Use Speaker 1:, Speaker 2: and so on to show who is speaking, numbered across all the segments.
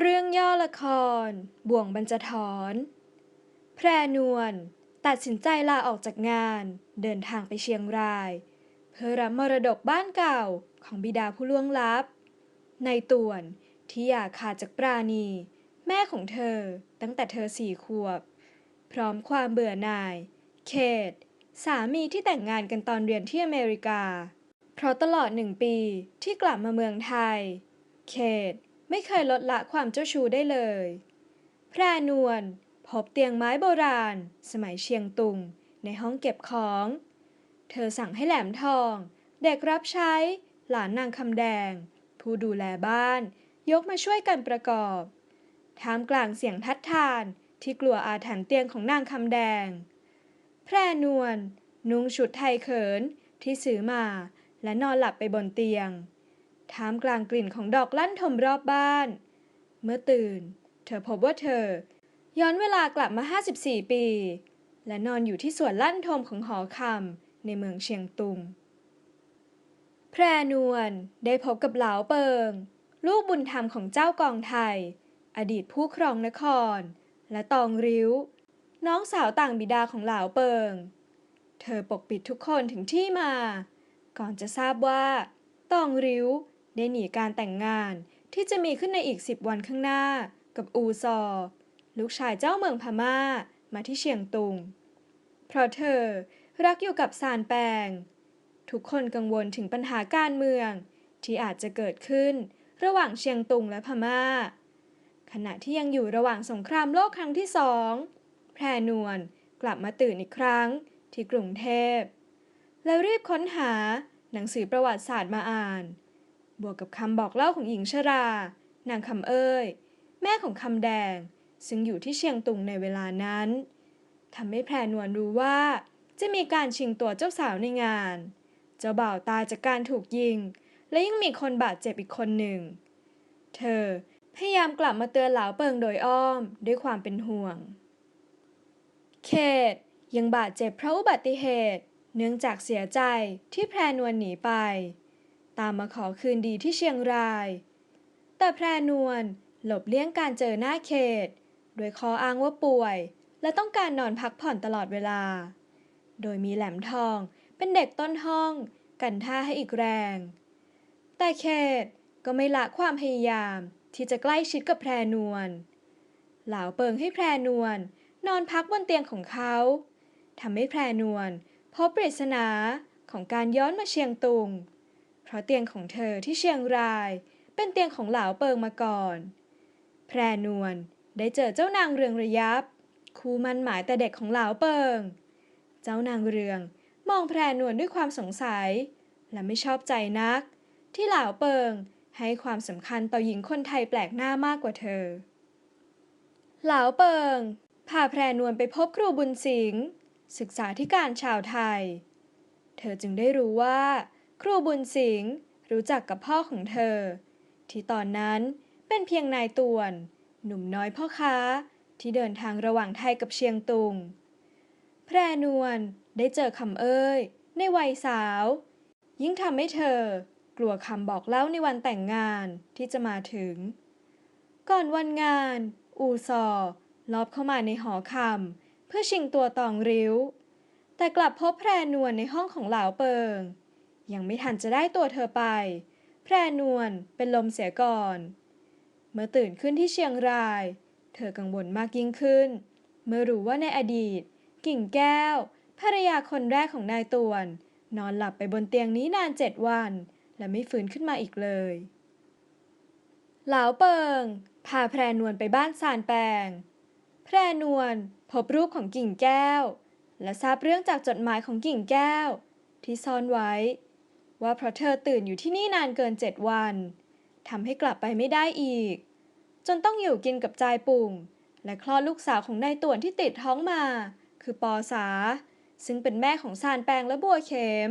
Speaker 1: เรื่องย่อละคร บ่วงบรรจทรแพรนวล ตัดสินใจลาออกจากงาน เดินทางไปเชียงราย เพื่อรับมรดกบ้านเก่าของบิดาผู้ล่วงลับ ในต่วนที่อยากขาดจากปราณี แม่ของเธอตั้งแต่เธอสี่ขวบ พร้อมความเบื่อหน่ายเคทสามีที่แต่งงานกันตอนเรียนที่อเมริกา เพราะตลอดหนึ่งปีที่กลับมาเมืองไทยเคท ไม่เคยลดละความเจ้าชู้ได้เลย แพรนวลพบเตียงไม้โบราณ สมัยเชียงตุง ในห้องเก็บของ เธอสั่งให้แหลมทอง เด็กรับใช้ หลานนางคำแดง ผู้ดูแลบ้าน ยกมาช่วยกันประกอบท่ามกลางเสียงทัดทานที่กลัวอาถรรพ์เตียงของนางคำแดง แพรนวลนุ่งชุดไทยเขินที่ซื้อมาและนอนหลับไปบนเตียง ท่ามกลางกลิ่นของดอกลั่นทมรอบบ้าน เมื่อตื่น เธอพบว่าเธอ ย้อนเวลากลับมา 54 ปี และนอนอยู่ที่สวนลั่นทมของหอคำในเมืองเชียงตุง แพรนวลได้พบกับเหลาเปิง ลูกบุญธรรมของเจ้ากองไทย อดีตผู้ครองนคร และตองริ้ว น้องสาวต่างบิดาของเหลาเปิง เธอปกปิดทุกคนถึงที่มา ก่อนจะทราบว่า ตองริ้ว ได้หนีการแต่งงานที่จะมีขึ้นในอีกสิบวันข้างหน้า กับอูซอ ลูกชายเจ้าเมืองพม่ามาที่เชียงตุง เพราะเธอรักอยู่กับซานแปง ทุกคนกังวลถึงปัญหาการเมือง ที่อาจจะเกิดขึ้นระหว่างเชียงตุงและพม่า ขณะที่ยังอยู่ระหว่างสงครามโลกครั้งที่สองแพรนวลกลับมาตื่นอีกครั้งที่กรุงเทพ แล้วรีบค้นหาหนังสือประวัติศาสตร์มาอ่าน บวกกับคำบอกเล่าของหญิงชรา นางคำเอ้ย แม่ของคำแดง ซึ่งอยู่ที่เชียงตุงในเวลานั้นทำให้แพรนวลรู้ว่า จะมีการชิงตัวเจ้าสาวในงาน เจ้าบ่าวตายจากการถูกยิง และยังมีคนบาดเจ็บอีกคนหนึ่ง เธอพยายามกลับมาเตือนเหลาเปิงโดยอ้อมด้วยความเป็นห่วงเคทยังบาดเจ็บเพราะอุบัติเหตุ เนื่องจากเสียใจที่แพรนวลหนีไป ตามมาขอคืนดีที่เชียงราย แต่แพรนวลหลบเลี่ยงการเจอหน้าเคทโดยขออ้างว่าป่วย และต้องการนอนพักผ่อนตลอดเวลา โดยมีแหลมทองเป็นเด็กต้นห้อง กันท่าให้อีกแรง แต่เคทก็ไม่ละความพยายามที่จะใกล้ชิดกับแพรนวลเหลาเปิงให้แพรนวลนอนพักบนเตียงของเขาทำให้แพรนวลพบปริศนาของการย้อนมาเชียงตุง เพราะเตียงของเธอที่เชียงราย เป็นเตียงของเหลาเปิงมาก่อน แพรนวลได้เจอเจ้านางเรืองระยับ คู่มันหมายแต่เด็กของเหลาเปิง เจ้านางเรืองมองแพรนวลด้วยความสงสัย และไม่ชอบใจนัก ที่เหลาเปิงให้ความสำคัญต่อหญิงคนไทยแปลกหน้ามากกว่าเธอ เหลาเปิงพาแพรนวลไปพบครูบุญสิงห์ศึกษาธิการชาวไทย เธอจึงได้รู้ว่า ครูบุญสิงห์รู้จักกับพ่อของเธอ ที่ตอนนั้นเป็นเพียงนายตวน หนุ่มน้อยพ่อค้าที่เดินทางระหว่างไทยกับเชียงตุง แพรนวลได้เจอคำเอ้ย ในวัยสาว ยิ่งทำให้เธอ กลัวคำบอกเล่าในวันแต่งงานที่จะมาถึง ก่อนวันงาน อูซอลอบเข้ามาในหอคำเพื่อชิงตัวตองริ้ว แต่กลับพบแพรนวลในห้องของเหลาเปิง ยังไม่ทันจะได้ตัวเธอไป แพรนวลเป็นลมเสียก่อน เมื่อตื่นขึ้นที่เชียงราย เธอกังวลมากยิ่งขึ้น เมื่อรู้ว่าในอดีต กิ่งแก้ว ภรรยาคนแรกของนายตวน นอนหลับไปบนเตียงนี้นานเจ็ดวัน และไม่ฟื้นขึ้นมาอีกเลย เหลาเปิง พาแพรนวลไปบ้านสานแปง แพรนวลพบรูปของกิ่งแก้ว และทราบเรื่องจากจดหมายของกิ่งแก้ว ที่ซ่อนไว้ ว่าเพราะเธอตื่นอยู่ที่นี่นานเกินเจ็ดวันทำให้กลับไปไม่ได้อีก จนต้องอยู่กินกับจายปุ่ง และคลอดลูกสาวของนายต่วนที่ติดท้องมา คือปอสา ซึ่งเป็นแม่ของซานแปงและบัวเข็ม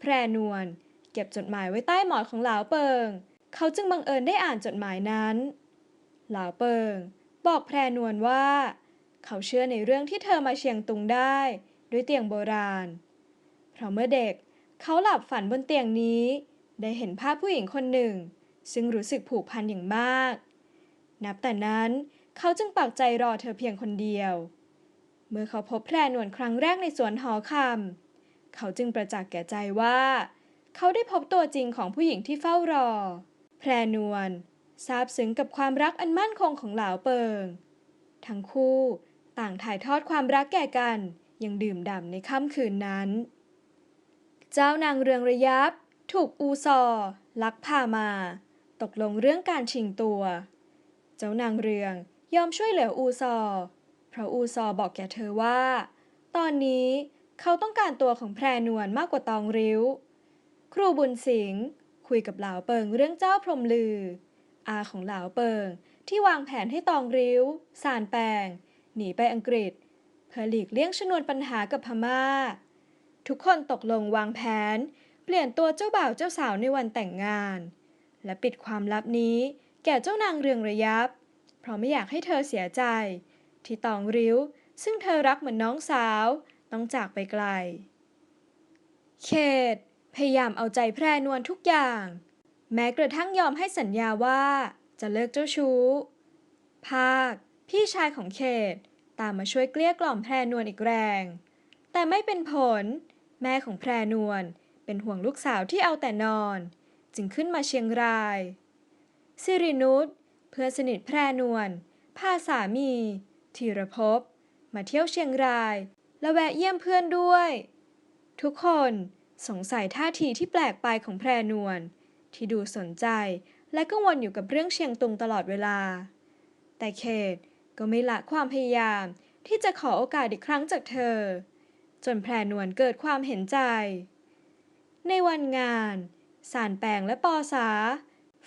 Speaker 1: แพรนวลเก็บจดหมายไว้ใต้หมอนของเหลาเปิง เขาจึงบังเอิญได้อ่านจดหมายนั้นเหลาเปิง บอกแพรนวลว่า เขาเชื่อในเรื่องที่เธอมาเชียงตุงได้ ด้วยเตียงโบราณ เพราะเมื่อเด็ก เขาหลับฝันบนเตียงนี้ ได้เห็นภาพผู้หญิงคนหนึ่ง ซึ่งรู้สึกผูกพันอย่างมาก นับแต่นั้นเขาจึงปักใจรอเธอเพียงคนเดียว เมื่อเขาพบแพรนวลครั้งแรกในสวนหอคำเขาจึงประจักษ์แก่ใจว่า เขาได้พบตัวจริงของผู้หญิงที่เฝ้ารอ แพรนวลซาบซึ้งกับความรักอันมั่นคงของเหลาเปิง ทั้งคู่ต่างถ่ายทอดความรักแก่กันยังดื่มด่ำในค่ำคืนนั้น เจ้านางเรืองระยับ ถูกอูซอ ลักพามา ตกลงเรื่องการชิงตัว เจ้านางเรืองยอมช่วยเหลืออูซอ เพราะอูซอบอกแก่เธอว่า ตอนนี้เขาต้องการตัวของแพรนวลมากกว่าตองริ้ว ครูบุญสิงห์คุยกับเหลาเปิงเรื่องเจ้าพรมลือ อาของเหลาเปิงที่วางแผนให้ตองริ้ว สานแปงหนีไปอังกฤษ เพื่อหลีกเลี่ยงชนวนปัญหากับพม่า ทุกคนตกลงวางแผน เปลี่ยนตัวเจ้าบ่าวเจ้าสาวในวันแต่งงาน และปิดความลับนี้แก่เจ้านางเรืองระยับ เพราะไม่อยากให้เธอเสียใจ ที่ตองริ้ว ซึ่งเธอรักเหมือนน้องสาว ต้องจากไปไกล เขต พยายามเอาใจแพรนวลทุกอย่าง แม้กระทั่งยอมให้สัญญาว่าจะเลิกเจ้าชู้ ภาค พี่ชายของเขต ตามมาช่วยเกลี้ยกล่อมแพรนวลอีกแรง แต่ไม่เป็นผล แม่ของแพรนวลเป็นห่วงลูกสาวที่เอาแต่นอน จึงขึ้นมาเชียงรายสิรินุชเพื่อนสนิทแพรนวลพาสามีธีรภพมาเที่ยวเชียงราย และแวะเยี่ยมเพื่อนด้วย ทุกคนสงสัยท่าทีที่แปลกไปของแพรนวลที่ดูสนใจและกังวลอยู่กับเรื่องเชียงตุงตลอดเวลา แต่เขตก็ไม่ละความพยายามที่จะขอโอกาสอีกครั้งจากเธอ จนแพรนวลเกิดความเห็นใจ ในวันงานสารแปงและปอสา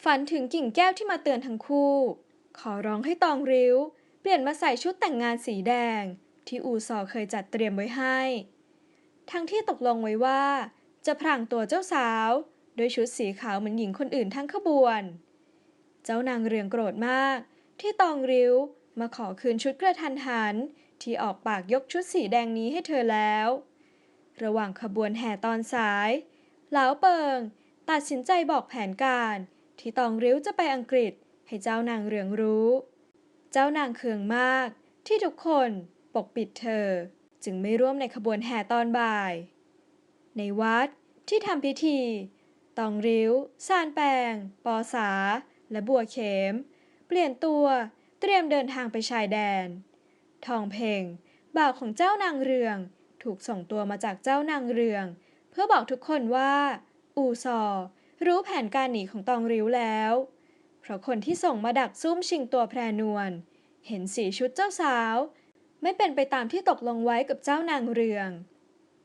Speaker 1: ฝันถึงกิ่งแก้วที่มาเตือนทั้งคู่ ขอร้องให้ตองริ้ว เปลี่ยนมาใส่ชุดแต่งงานสีแดง ที่อูซอเคยจัดเตรียมไว้ให้ ทั้งที่ตกลงไว้ว่า จะพรางตัวเจ้าสาวด้วยชุดสีขาวเหมือนหญิงคนอื่นทั้งขบวน เจ้านางเรืองโกรธมาก ที่ตองริ้วมาขอคืนชุดกระทันหัน ที่ออกปากยกชุดสีแดงนี้ให้เธอแล้ว ระหว่างขบวนแห่ตอนสาย เหลาเปิง ตัดสินใจบอกแผนการ ที่ตองริ้วจะไปอังกฤษให้เจ้านางเรืองรู้ เจ้านางเคืองมากที่ทุกคนปกปิดเธอ จึงไม่ร่วมในขบวนแห่ตอนบ่าย ในวัดที่ทำพิธี ตองริ้วซานแปง ปอสา และบัวเข็ม เปลี่ยนตัวเตรียมเดินทางไปชายแดน ทองเพ่งบ่าวของเจ้านางเรือง ถูกส่งตัวมาจากเจ้านางเรือง เพื่อบอกทุกคนว่า อูซอ รู้แผนการหนีของตองริ้วแล้ว เพราะคนที่ส่งมาดักซุ่มชิงตัวแพรนวล เห็นสีชุดเจ้าสาว ไม่เป็นไปตามที่ตกลงไว้กับเจ้านางเรือง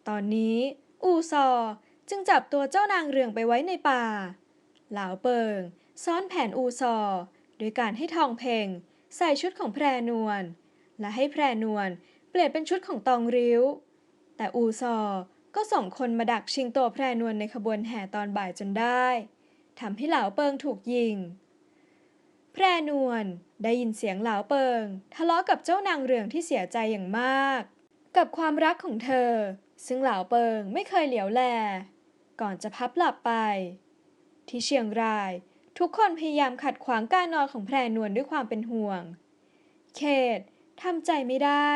Speaker 1: ตอนนี้ อูซอจึงจับตัวเจ้านางเรืองไปไว้ในป่าเหลาเปิง ซ้อนแผนอูซอ โดยการให้ทองเพงใส่ชุดของแพรนวล และให้แพรนวลเปลี่ยนเป็นชุดของตองริ้ว แต่อูซอก็ส่งคนมาดักชิงตัวแพรนวลในขบวนแห่ตอนบ่ายจนได้ทำให้เหลาเปิงถูกยิง แพรนวลได้ยินเสียงเหลาเปิง ทะเลาะกับเจ้านางเรืองที่เสียใจอย่างมาก กับความรักของเธอ ซึ่งเหลาเปิงไม่เคยเหลียวแล ก่อนจะพับหลับไป ที่เชียงราย ทุกคนพยายามขัดขวางการนอนของแพรนวลด้วยความเป็นห่วง เขต ทำใจไม่ได้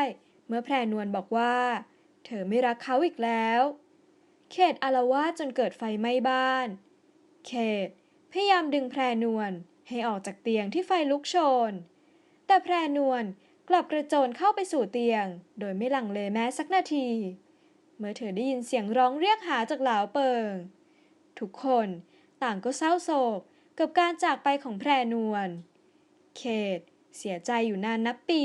Speaker 1: เมื่อแพรนวลบอกว่า เธอไม่รักเขาอีกแล้ว เขตอารวาจนเกิดไฟไหม้บ้าน เขตพยายามดึงแพรนวลให้ออกจากเตียงที่ไฟลุกโชน แต่แพรนวลกลับกระโจนเข้าไปสู่เตียง โดยไม่หลังเลแม้สักนาที เมื่อเธอได้ยินเสียงร้องเรียกหาจากเหลาเปิง ทุกคนต่างก็เศร้าโศกกับการจากไปของแพรนวล เขตเสียใจอยู่นานนับปี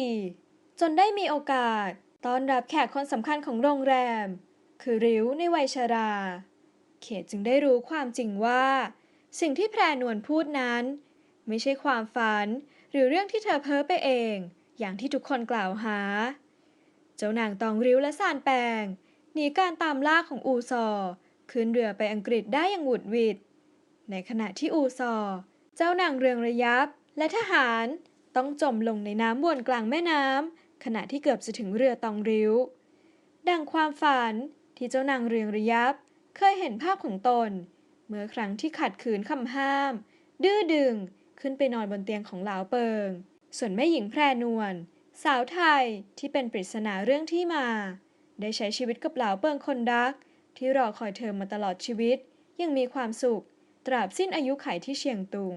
Speaker 1: จนได้มีโอกาสต้อนรับแขกคนสำคัญของโรงแรม คือริ้วในวัยชรา เขตจึงได้รู้ความจริงว่า สิ่งที่แพรนวลพูดนั้น ไม่ใช่ความฝันหรือเรื่องที่เธอเพ้อไปเอง อย่างที่ทุกคนกล่าวหา เจ้านางตองริ้วและซานแปงหนีการตามล่าของอูซอ ขึ้นเรือไปอังกฤษได้อย่างหวุดหวิด ในขณะที่อูซอ เจ้านางเรืองระยับและทหารต้องจมลงในน้ำวนกลางแม่น้ำ ขณะที่เกือบจะถึงเรือตองริ้ว ดังความฝันที่เจ้านางเรืองระยับ เคยเห็นภาพของตน เมื่อครั้งที่ขัดขืนคำห้าม ดื้อดึงขึ้นไปนอนบนเตียงของเหลาเปิง ส่วนแม่หญิงแพรนวลสาวไทยที่เป็นปริศนาเรื่องที่มา ได้ใช้ชีวิตกับเหลาเปิงคนรัก ที่รอคอยเธอมาตลอดชีวิต ยังมีความสุข ตราบสิ้นอายุไขที่เชียงตุง